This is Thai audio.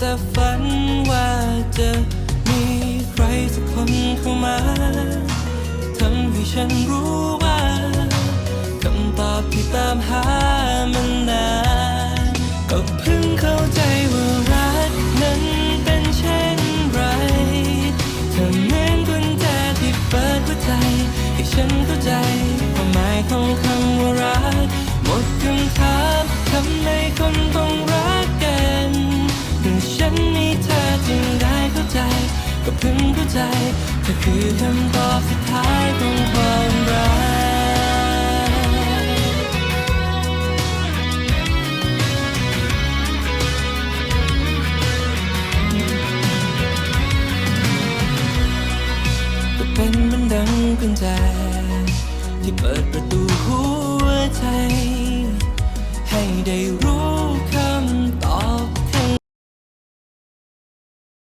แต่ฝันว่าจะมีใครสักคนเข้ามาทำให้ฉันรู้ว่าคำตอบที่ตามหามันนานก็เพิ่งเข้าใจว่ารักนั้นเป็นเช่นไรเธอเหมือนกุญแจที่เปิดหัวใจให้ฉันเข้าใจ นมีเธอจึงได้เข้าใจ ก็เพิ่งเข้าใจเธอคือคำตอบสุดท้ายของความรักก็เป็นเหมันดังกุญแจที่เปิดประตูหัวใจ ให้ได้รู้